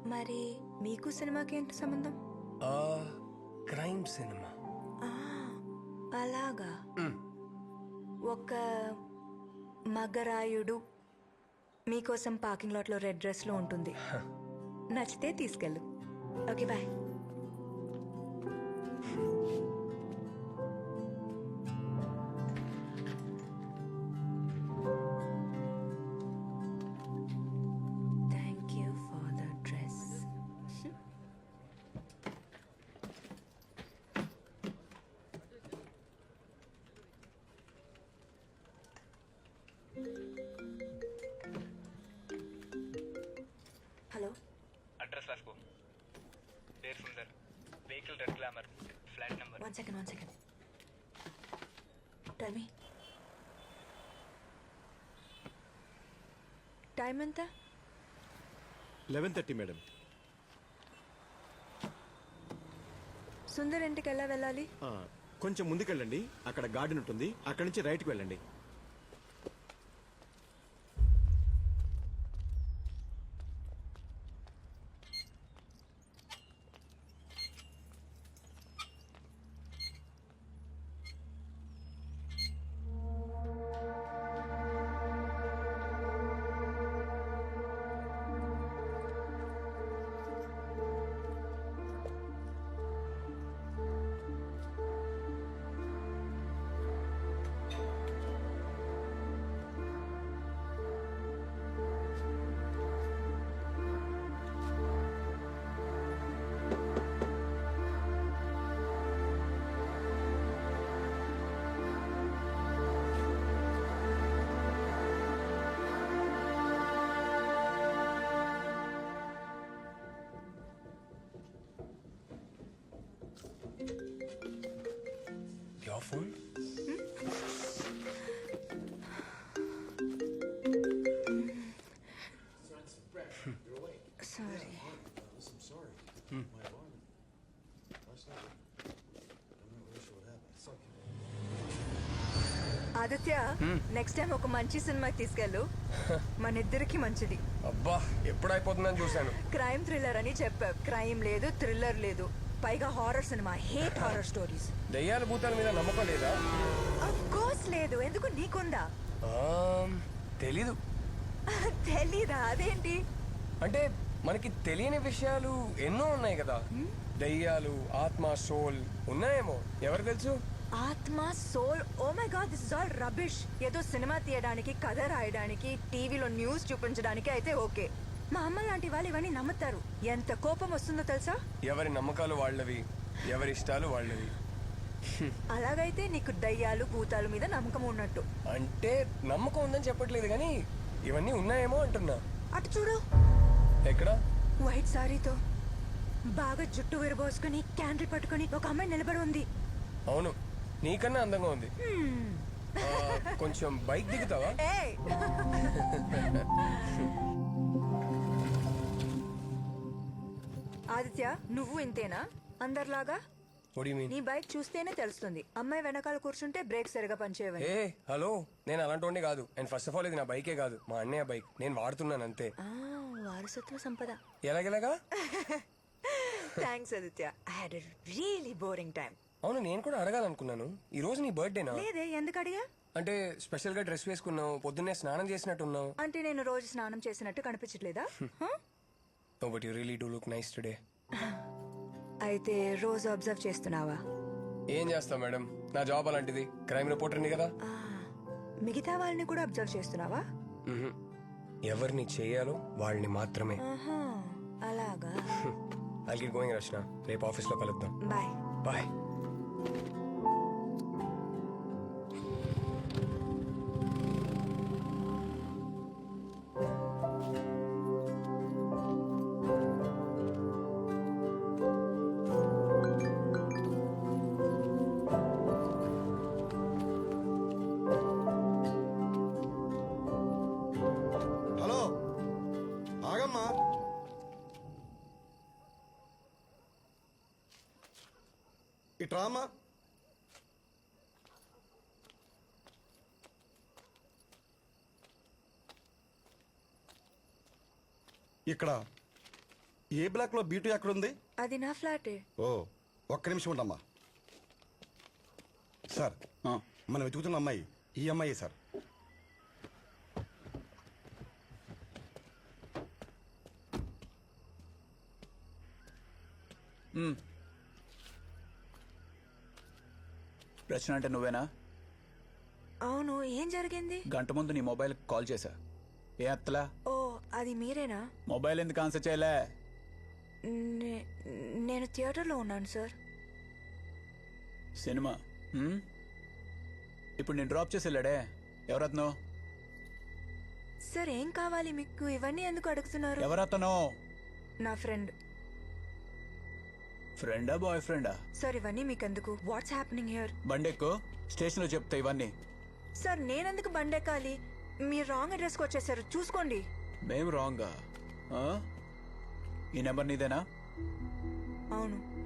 మరి మీకు సినిమాకి ఏంటి సంబంధం? ఆ క్రైమ్ సినిమా. ఆ, అలాగా. ఒక మగరాయుడు మీకోసం పార్కింగ్ లాట్లో రెడ్ డ్రెస్లో ఉంటుంది నచ్చితే తీసుకెళ్ళు. Okay bye. Second one second tell me time ఎంత? లెవెన్ థర్టీ మేడం సుందర్ ఇంటికి ఎలా వెళ్ళాలి? కొంచెం ముందుకెళ్ళండి. అక్కడ గార్డెన్ ఉంటుంది. అక్కడి నుంచి రైట్కి వెళ్ళండి. Phone sorry Aditya next time ఒక మంచి సినిమాకి తీసుకెళ్ళు. మన ఇద్దరికి మంచిది. అబ్బా ఎప్పుడు అయిపోతుందని చూశాను. క్రైమ్ థ్రిల్లర్ అని చెప్పావు. క్రైమ్ లేదు థ్రిల్లర్ లేదు. పైగా horror cinema hate horror stories దయ్యాల భూతాల మీద నమ్మకం లేదా? అఫ్ కోర్స్ లేదు. ఎందుకు నీకుందా? తెలీదు. తెలీదా? అదేంటి? అంటే మనకి తెలియని విషయాలు ఎన్నో ఉన్నాయి కదా. దయ్యాలు ఆత్మ సోల్ ఉన్నాయేమో. ఎవరు తెలుసు? ఆత్మ soul. Oh my god this is all rubbish ఏదో సినిమా తీయడానికి కథ రాయడానికి టీవీలో న్యూస్ చూపించడానికి అయితే ఓకే. మా అమ్మ లాంటి వాళ్ళు ఇవన్నీ నమ్ముతారు? ఎంత కోపం వస్తుందో తెలుసా? ఎవరి నమ్మకాలు వాళ్ళవి ఎవరి ఇష్టాలు వాళ్ళవి. అలాగైతే నీకు దయ్యాలు భూతాలు మీద నమ్మకం ఉన్నట్టు. అంటే నమ్మకం ఉందని చెప్పట్లేదు కానీ ఇవన్నీ ఉన్నాయేమో అంటున్నా. అటు చూడు. ఎక్కడ? వైట్ సారీతో. బాగా జుట్టు విరబోసుకుని క్యాండిల్ పట్టుకొని ఒక అమ్మాయి నిలబడి ఉంది. అవును నీకన్నా అందంగా ఉంది. కొంచెం బైక్ దిగుతావా? ఏయ్. ఆదిత్య నువ్వు ఇంతేనా? అందరిలాగా? నీ బైక్ చూస్తేనే తెలుస్తుంది. అమ్మాయి వెనకాల కూర్చుంటే బ్రేక్ సరిగా పనిచేయవని. ఏ హలో. నేను అలాంటి కాదు. అండ్ ఫస్ట్ ఆఫ్ ఆల్ ఇది నా బైకే కాదు. మా అన్నయ్య బైక్. నేను వాడుతున్నాను అంతే. వారసత్వ సంపద. ఎలాగెలాగా? Thanks Aditya. I had really boring time అవును నేను కూడా అడగాలనుకున్నాను. ఈ రోజు నీ బర్త్డేనా? లేదే ఎందుకు అడిగా? అంటే స్పెషల్గా డ్రెస్ వేసుకున్నావు పొద్దున్నే స్నానం చేసినట్టున్నావు. అంటే నేను రోజు స్నానం చేసినట్టు కనిపించట్లేదా? ఓ but you really do look nice today అయితే రోజు అబ్జర్వ్ చేస్తున్నావా? ఏం చేస్తావు మేడం? నా జాబ్ అలాంటిది. క్రైమ్ రిపోర్టర్ని కదా? ఆ, మిగతా వాళ్ళని కూడా అబ్జర్వ్ చేస్తున్నావా? మ్హూ. ఎవరిని చేయాలో వాళ్ళని మాత్రమే. ఆహా, అలాగా. గెట్ గోయింగ్ రచన రేపు ఆఫీస్లో కలుద్దాం. బాయ్ బాయ్ ఇట్రామా ఇక్కడ ఏ బ్లాక్లో బీటు ఎక్కడుంది అది నా ఫ్లాటే. ఓ ఒక్క నిమిషం ఉండమ్మా. సార్ మనం వెతుకుతున్న అమ్మాయి ఈ అమ్మాయి సార్. రచన అంటే నువ్వేనా? అవును ఏం జరిగింది? గంట ముందు నీ మొబైల్ కాల్ చేశా. ఏ అత్తలా? ఓ అది మీరేనా? మొబైల్ ఎందుకు ఆన్సర్ చేయలే? నే- నేను థియేటర్లో ఉన్నాను సార్. సినిమా? హ్మ్? ఇప్పుడు నేను డ్రాప్ చేసి వెళ్ళాడే. ఎవరత్నో? సార్ ఏం కావాలి మీకు? ఇవన్నీ ఎందుకు అడుగుతున్నారు? ఎవరతనో? నా ఫ్రెండ్. ఫ్రెండా బాయ్ ఫ్రెండా సార్ ఇవన్నీ మీకు ఎందుకు వాట్స్ హ్యాపెనింగ్ హియర్ బండెక్కు? స్టేషన్లో చెప్తా ఇవన్నీ. సార్ నేనెందుకు బండెక్కాలి? మీరు రాంగ్ అడ్రస్కి వచ్చేసారు. చూసుకోండి. మేం రాంగా? ఆ? ఈ నెంబర్ నీదేనా? అవును.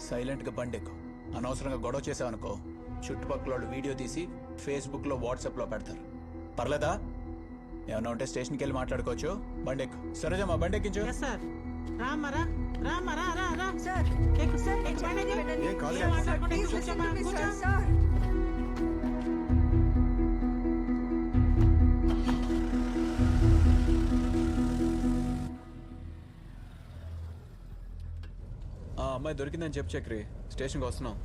సైలెంట్గా బండెక్కు. అనవసరంగా గొడవ చేసావనుకో. చుట్టుపక్కల వాళ్ళు వీడియో తీసి ఫేస్బుక్లో వాట్సాప్లో పెడతారు. పర్లేదా? ఏమన్నా ఉంటే స్టేషన్కి వెళ్ళి మాట్లాడుకోవచ్చు? బండెక్కు. సరేజమ్మా బండెక్కించు. ఎస్ సార్ రామరా రామరా రా రా సార్. ఏం. ఆ అమ్మాయి దొరికిందని చెప్పు చక్రి. స్టేషన్కి వస్తున్నాం.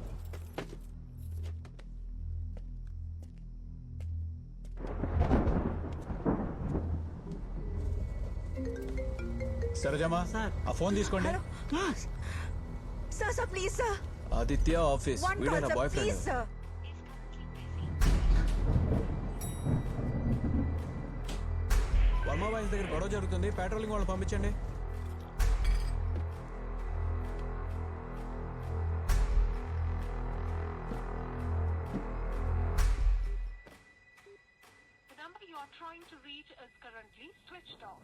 సరేజమ్మా సార్. ఆ ఫోన్ తీసుకోండి. Sir sir please sir. Aditya office. వీడే నా బాయ్ ఫ్రెండ్ వర్మ బాయ్స్ దగ్గర గొడవ జరుగుతుంది. పెట్రోలింగ్ వాళ్ళని పంపించండి. The number you are trying to reach is currently switched off.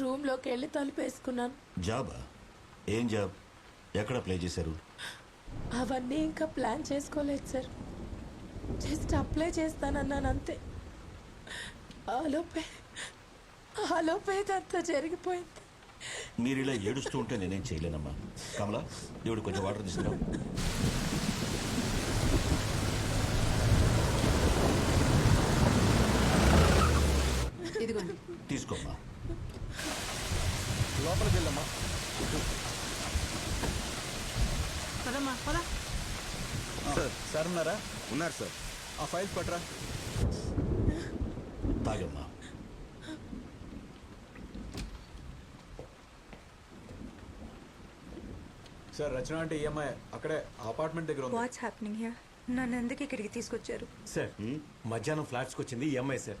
రూమ్లోకి వెళ్ళి తలుపేసుకున్నాను. జాబా? ఏం జాబ్? ఎక్కడ ప్లే చేశారు? అవన్నీ ఇంకా ప్లాన్ చేసుకోలేదు సార్. జస్ట్ అప్లై చేస్తానన్నాను అంతే. ఆలోపే ఆలోపే ఇదంతా జరిగిపోయింది. మీరు ఇలా ఏడుస్తూ ఉంటే నేనేం చేయలేనమ్మా. కమలా దేవుడు కొంచెం వాటర్ తీసుకురా. తీసుకోమ్మా. లోపలికి వెళ్ళమ్మా పదమ్మా పద. సార్. ఉన్నారా? ఉన్నారు సార్. ఆ ఫైల్స్ పట్టరా తాగమ్మా. సార్ రచన అంటే ఈఎంఐ. అక్కడే అపార్ట్మెంట్ దగ్గర ఉంది. వాట్స్ హ్యాపెనింగ్ హియర్ నన్ను ఎందుకు ఇక్కడికి తీసుకొచ్చారు? సార్ మధ్యాహ్నం ఫ్లాట్స్కి వచ్చింది ఈ అమ్మాయి సార్.